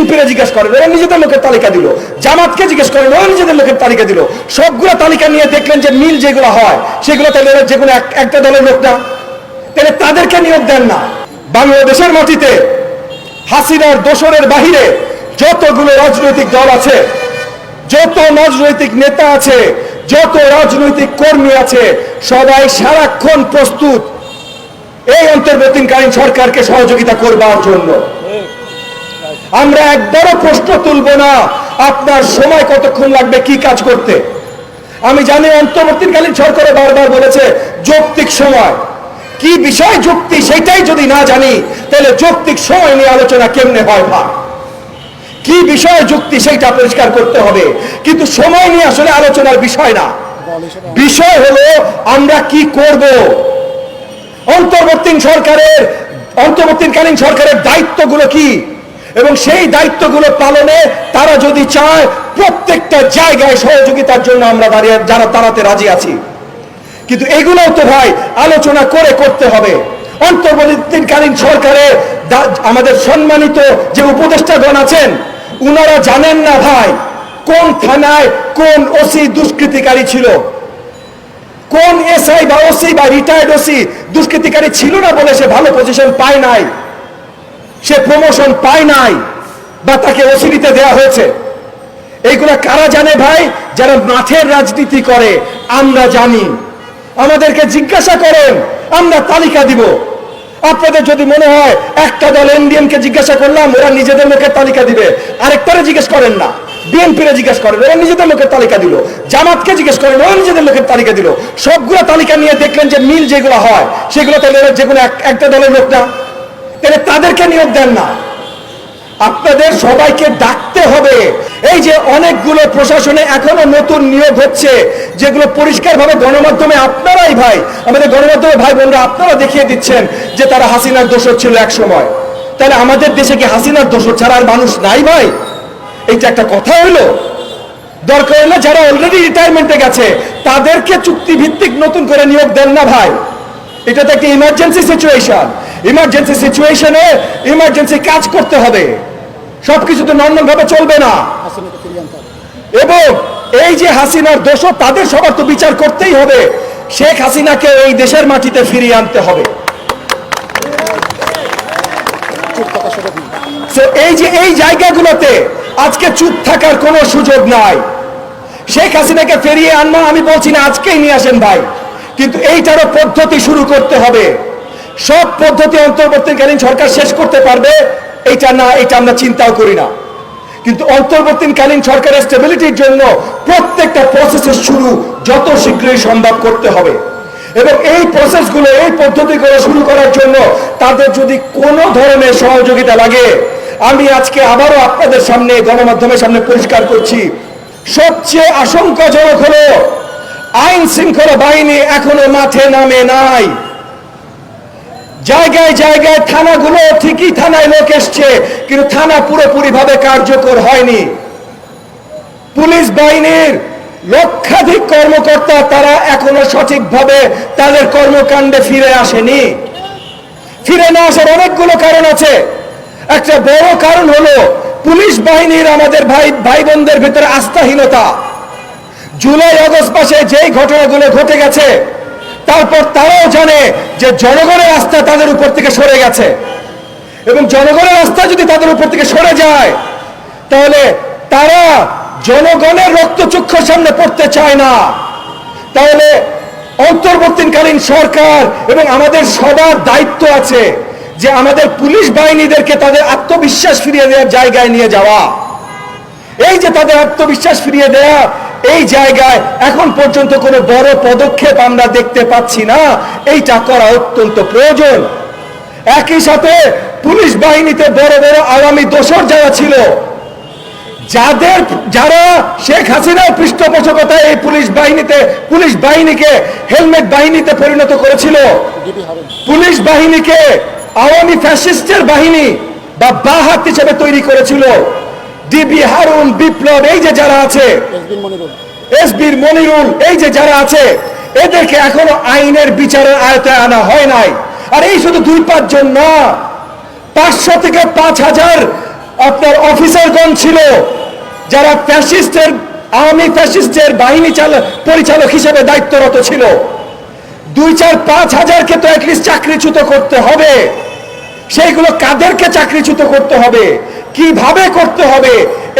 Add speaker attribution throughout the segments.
Speaker 1: বিএনপিরে জিজ্ঞেস করেন ওরা নিজেদের লোকের তালিকা দিল। জামাতকে জিজ্ঞেস করেন ওরা নিজেদের লোকের তালিকা দিল। সবগুলো তালিকা নিয়ে দেখলেন যে মিল যেগুলো হয়, সেগুলো তাহলে ওরা এক- একটা দলের লোক না। তাহলে তাদেরকে নিয়োগ দেন না। বাংলাদেশের মাটিতে হাসিনার দোসরের বাহিরে যতগুলো রাজনৈতিক দল আছে, যত রাজনৈতিক নেতা আছে, যত রাজনৈতিক কর্মী আছে, সবাই সারাক্ষণ প্রস্তুত এই অন্তর্বর্তীকালীন সরকারকে সহযোগিতা করবার জন্য। আমরা একবারও প্রশ্ন তুলব না আপনার সময় কতক্ষণ লাগবে, কি কাজ করতে? আমি জানি অন্তর্বর্তীকালীন সরকারে বারবার বলেছে যৌক্তিক সময়। কি বিষয় যুক্তি সেটাই যদি না জানি, তাহলে যৌক্তিক সময় নিয়ে আলোচনা কেমনে হয় ভাই? কি বিষয় যুক্তি সেইটা পরিষ্কার করতে হবে। কিন্তু সময় নিয়ে আসলে আলোচনার বিষয় না। বিষয় হলো আমরা কি করব? অন্তর্বর্তী সরকারের অন্তর্বর্তীকালীন সরকারের দায়িত্বগুলো কি? এবং সেই দায়িত্বগুলো পালনে তারা যদি চায়, প্রত্যেকটা জায়গায় সহযোগিতার জন্য আমরা দাঁড়িয়ে, যারা তারাতে রাজি আছি। কিন্তু এগুলোও তো ভাই আলোচনা করে করতে হবে। অন্তর্বর্তীকালীন সরকারে আমাদের সম্মানিত যে উপদেষ্টাগণ আছেন, উনারা জানেন না ভাই কোন থানায় কোন ওসি দুষ্কৃতিকারী ছিল। কোন এসআই বা ওসি বা রিটায়ার্ড ওসি দুষ্কৃতিকারী ছিল না বলে সে ভালো পজিশন পায় নাই। প্রমোশন পায় নাই, বা তাকে ওসিডিতে দেওয়া হয়েছে। এইগুলা কারা জানে ভাই? যারা মাঠের রাজনীতি করে, আমরা জানি। আমাদেরকে জিজ্ঞাসা করেন, আমরা তালিকা দিব। আপনাদের যদি মনে হয়, একটা দল এনডিএম কে জিজ্ঞাসা করলাম, ওরা নিজেদের লোকের তালিকা দিবে। আরেকটারে জিজ্ঞেস করেন না। বিএনপিরে জিজ্ঞেস করেন, ওরা নিজেদের লোকের তালিকা দিল। জামাতকে জিজ্ঞেস করেন, ওরা নিজেদের লোকের তালিকা দিল। সবগুলো তালিকা নিয়ে দেখলেন যে মিল যেগুলো হয় সেগুলো তাহলে যেগুলো একটা দলের লোক না। তাহলে তাদেরকে নিয়োগ দেন না। আপনাদের সবাইকে ডাকতে হবে। এই যে অনেকগুলো প্রশাসনে এখনও নতুন নিয়োগ হচ্ছে, যেগুলো পরিষ্কারভাবে গণমাধ্যমে আপনারাই ভাই, আমাদের গণমাধ্যমে ভাই বোনরা আপনারা দেখিয়ে দিচ্ছেন যে তারা হাসিনার দোষর ছিল এক সময়। তাহলে আমাদের দেশে কি হাসিনার দোষর ছাড়া আর মানুষ নাই ভাই? এইটা একটা কথা হইল দরকার হলে যারা অলরেডি রিটায়ারমেন্টে গেছে, তাদেরকে চুক্তি ভিত্তিক নতুন করে নিয়োগ দেন না ভাই। এটা তো একটা ইমার্জেন্সি সিচুয়েশন ইমার্জেন্সি সিচুয়েশনে ইমার্জেন্সি কাজ করতে হবে। সবকিছু তো নর্মাল ভাবে চলবে না। এবং এই যে হাসিনার দোষ তাদের সবার তো বিচার করতেই হবে। শেখ হাসিনাকে এই দেশের মাটিতে ফিরিয়ে আনতে হবে। এই যে, এই জায়গাগুলোতে আজকে চুপ থাকার কোনো সুযোগ নাই। শেখ হাসিনাকে ফিরিয়ে আনব আমি বলছি না, আজকেই নিয়ে আসেন ভাই। কিন্তু এইটারও পদ্ধতি শুরু করতে হবে। সব পদ্ধতি অন্তর্বর্তীকালীন সরকার শেষ করতে পারবে এটা না এটা আমরা চিন্তাও করি না। কিন্তু অন্তর্বর্তীকালীন সরকারের স্টেবিলিটির জন্য প্রত্যেকটা প্রসেসের শুরু যত শীঘ্রই সম্ভব করতে হবে। এবং এই প্রসেসগুলো এই পদ্ধতিগুলো শুরু করার জন্য তাদের যদি কোনো ধরনের সহযোগিতা লাগে, আমি আজকে আবারও আপনাদের সামনে, গণমাধ্যমের সামনে পরিষ্কার করছি। সবচেয়ে আশঙ্কাজনক হলো, আইন শৃঙ্খলা বাহিনী এখনও মাঠে নামে নাই। জায়গায় জায়গায় থানাগুলো ঠিকই থানায় লোক এসছে, কিন্তু থানা পুরোপুরি ভাবে কার্যকর হয়নি। পুলিশ বাহিনীর লক্ষাধিক কর্মকর্তা তারা এখনও সঠিকভাবে তাদের কর্মকাণ্ডে ফিরে আসেনি। ফিরে না আসার অনেকগুলো কারণ আছে। একটা বড় কারণ হলো, পুলিশ বাহিনীর আমাদের ভাই ভাই বোনদের ভিতরে আস্থাহীনতা। জুলাই, আগস্ট মাসে যেই ঘটনাগুলো ঘটে গেছে তারপর তারাও জানে যে জনগণের আস্থা তাদের উপর থেকে সরে গেছে। এবং জনগণের আস্থা যদি তাদের উপর থেকে সরে যায়, তাহলে তারা জনগণের রক্তচক্ষুর সামনে পড়তে চায় না। তাহলে অন্তর্বর্তীকালীন সরকার এবং আমাদের সবার দায়িত্ব আছে যে আমাদের পুলিশ বাহিনীদেরকে তাদের আত্মবিশ্বাস ফিরিয়ে দেওয়ার জায়গায় নিয়ে যাওয়া। এই যে তাদের আত্মবিশ্বাস ফিরিয়ে দেয়া এই জায়গায় এখন পর্যন্ত কোনো বড় পদক্ষেপ আমরা দেখতে পাচ্ছি না। এইটা করা অত্যন্ত প্রয়োজন। একই সাথে পুলিশ বাহিনীতে বড় বড় আওয়ামী দোসর যারা ছিল, যাদের, যারা শেখ হাসিনার পৃষ্ঠপোষকতায় এই পুলিশ বাহিনীতে, পুলিশ বাহিনীকে, হেলমেট বাহিনীতে পরিণত করেছিল। পুলিশ বাহিনীকে আওয়ামী ফ্যাসিস্টের বাহিনী বা বাহাত হিসেবে তৈরি করেছিল। ডিবি হারুন বিপ্লব এই যে যারা আছে এসবির মনিরুল। এই যে যারা আছে এদেরকে এখনও আইনের বিচারের আয়তায় আনা হয় নাই। আর এই শুধু দুই পাঁচজন না পাঁচশো থেকে পাঁচ হাজার আপনার অফিসারগণ ছিল যারা ফ্যাসিস্টের আওয়ামী ফ্যাসিস্টের বাহিনী চালক পরিচালক হিসেবে দায়িত্বরত ছিল। দুই চার পাঁচ হাজারকে তো অ্যাটলিস্ট চাকরিচ্যুত করতে হবে। সেইগুলো কাদেরকে চাকরিচ্যুত করতে হবে? কীভাবে করতে হবে?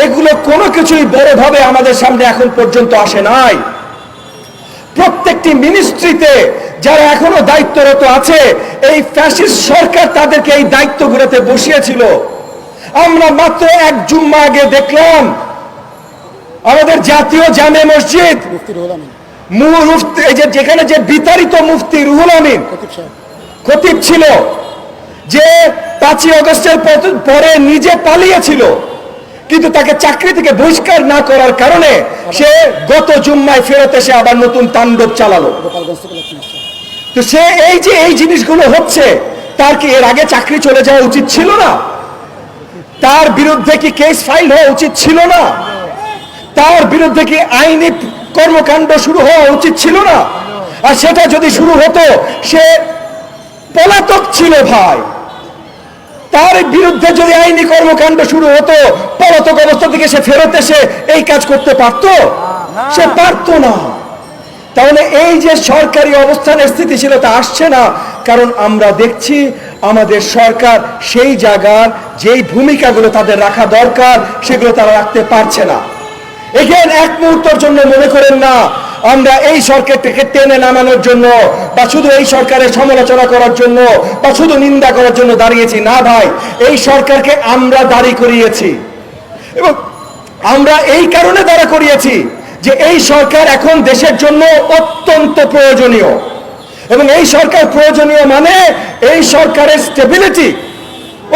Speaker 1: এগুলো কোনো কিছুই বড়ভাবে আমাদের সামনে এখন পর্যন্ত আসে নাই। প্রত্যেকটি মিনিস্ট্রিতে যারা এখনও দায়িত্বরত আছে এই ফ্যাসিস্ট সরকার তাদেরকে এই দায়িত্বগুলোতে বসিয়েছিল। আমরা মাত্র এক জুম্মা আগে দেখলাম আমাদের জাতীয় জামে মসজিদ যেখানে যে বিতাড়িত মুফতি রুহুল আমিন
Speaker 2: খতিব
Speaker 1: ছিল যে পাঁচই অগস্টের পরে নিজে পালিয়েছিল। কিন্তু তাকে চাকরি থেকে বহিষ্কার না করার কারণে সে গত জুম্মায় ফেরত এসে আবার নতুন তাণ্ডব চালালো। তো সে এই যে এই জিনিসগুলো হচ্ছে, তার কি এর আগে চাকরি চলে যাওয়া উচিত ছিল না? তার বিরুদ্ধে কি কেস ফাইল হওয়া উচিত ছিল না? তার বিরুদ্ধে কি আইনি কর্মকাণ্ড শুরু হওয়া উচিত ছিল না? আর সেটা যদি শুরু হতো, সে পলাতক ছিল ভাই। তার বিরুদ্ধে যদি আইনি কর্মকাণ্ড শুরু হতো পলাতক অবস্থা থেকে সে ফেরত এসে এই কাজ করতে পারতো? সে পারতো না। তাহলে এই যে সরকারি অবস্থানের স্থিতিশীলতা আসছে না কারণ আমরা দেখছি আমাদের সরকার সেই জায়গার যেই ভূমিকাগুলো তাদের রাখা দরকার সেগুলো তারা রাখতে পারছে না। এগেন এক মুহূর্তের জন্য মনে করেন না আমরা এই সরকারটাকে টেনে নামানোর জন্য বা শুধু এই সরকারের সমালোচনা করার জন্য বা শুধু নিন্দা করার জন্য দাঁড়িয়েছি, না ভাই, এই সরকারকে আমরা দাঁড়ি করিয়েছি। এবং আমরা এই কারণে দাঁড়া করিয়েছি যে এই সরকার এখন দেশের জন্য অত্যন্ত প্রয়োজনীয়। এবং এই সরকার প্রয়োজনীয় মানে এই সরকারের স্টেবিলিটি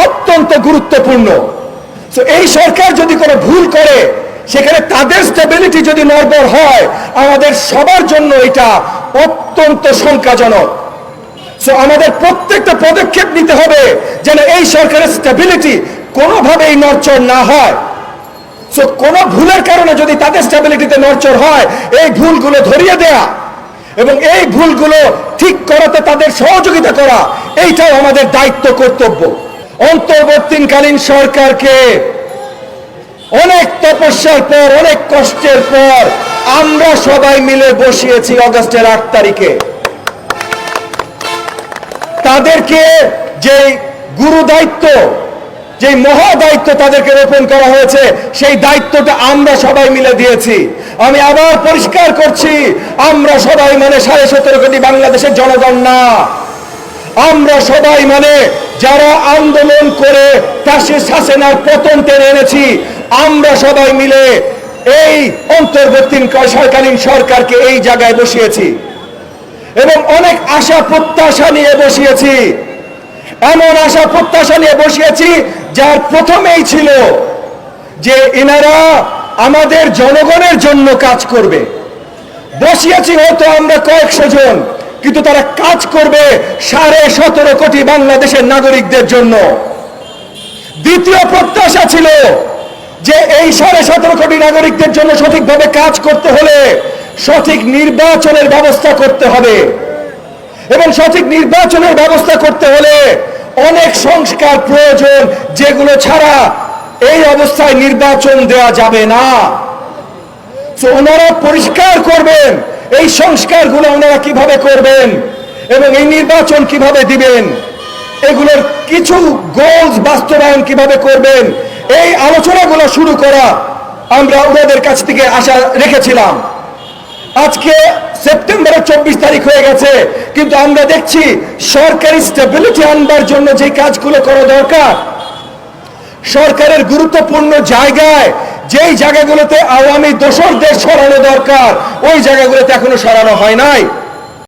Speaker 1: অত্যন্ত গুরুত্বপূর্ণ। এই সরকার যদি কোনো ভুল করে সেখানে তাদের স্টেবিলিটি যদি নড়বড় হয়, আমাদের সবার জন্য এটা অত্যন্ত শঙ্কাজনক। সো আমাদের প্রত্যেকটা পদক্ষেপ নিতে হবে যেন এই সরকারের স্টেবিলিটি কোনোভাবেই নড়চড় না হয়। সো কোনো ভুলের কারণে যদি তাদের স্টেবিলিটিতে নড়চড় হয়, এই ভুলগুলো ধরিয়ে দেয়া এবং এই ভুলগুলো ঠিক করাতে তাদের সহযোগিতা করা, এইটাও আমাদের দায়িত্ব কর্তব্য। অন্তর্বর্তীকালীন সরকারকে অনেক তপস্যার পর, অনেক কষ্টের পর আমরা সবাই মিলে বসিয়েছি অগস্টের আট তারিখে। তাদেরকে যে গুরু দায়িত্ব যে মহা দায়িত্ব তাদেরকে রোপণ করা হয়েছে, সেই দায়িত্বটা আমরা সবাই মিলে দিয়েছি। আমি আবার পরিষ্কার করছি, আমরা সবাই মানে সাড়ে সতেরো কোটি বাংলাদেশের জনগণ না। আমরা সবাই মানে যারা আন্দোলন করে ফ্যাসিস্ট হাসিনার পতন টেনে এনেছি আমরা সবাই মিলে এই অন্তর্বর্তী সরকালীন সরকারকে এই জায়গায় বসিয়েছি এবং অনেক আশা প্রত্যাশা নিয়ে বসিয়েছি। এমন আশা প্রত্যাশা নিয়ে বসিয়েছি যার প্রথমেই ছিল যে এনারা আমাদের জনগণের জন্য কাজ করবে। বসিয়েছি হয়তো আমরা কয়েকশো জন, কিন্তু তারা কাজ করবে সাড়ে সতেরো কোটি বাংলাদেশের নাগরিকদের জন্য। দ্বিতীয় প্রত্যাশা ছিল যে এই সাড়ে সতেরো কোটি নাগরিকদের জন্য সঠিকভাবে কাজ করতে হলে সঠিক নির্বাচনের ব্যবস্থা করতে হবে। এবং সঠিক নির্বাচনের ব্যবস্থা করতে হলে অনেক সংস্কার প্রয়োজন যেগুলো ছাড়া এই অবস্থায় নির্বাচন দেওয়া যাবে না। তো ওনারা পরিষ্কার করবেন এই সংস্কারগুলো ওনারা কীভাবে করবেন এবং এই নির্বাচন কীভাবে দিবেন, এগুলোর কিছু গোলস বাস্তবায়ন কীভাবে করবেন এই আলোচনাগুলো শুরু করা আমরা ওনাদের কাছ থেকে আশা রেখেছিলাম। আজকে সেপ্টেম্বরের চব্বিশ তারিখ হয়ে গেছে, কিন্তু আমরা দেখছি সরকারি স্টেবিলিটি আনবার জন্য যে কাজগুলো করা দরকার। সরকারের গুরুত্বপূর্ণ জায়গায় যেই জায়গাগুলোতে আওয়ামী দোসরদের সরানো দরকার, ওই জায়গাগুলোতে এখনও সরানো হয় নাই।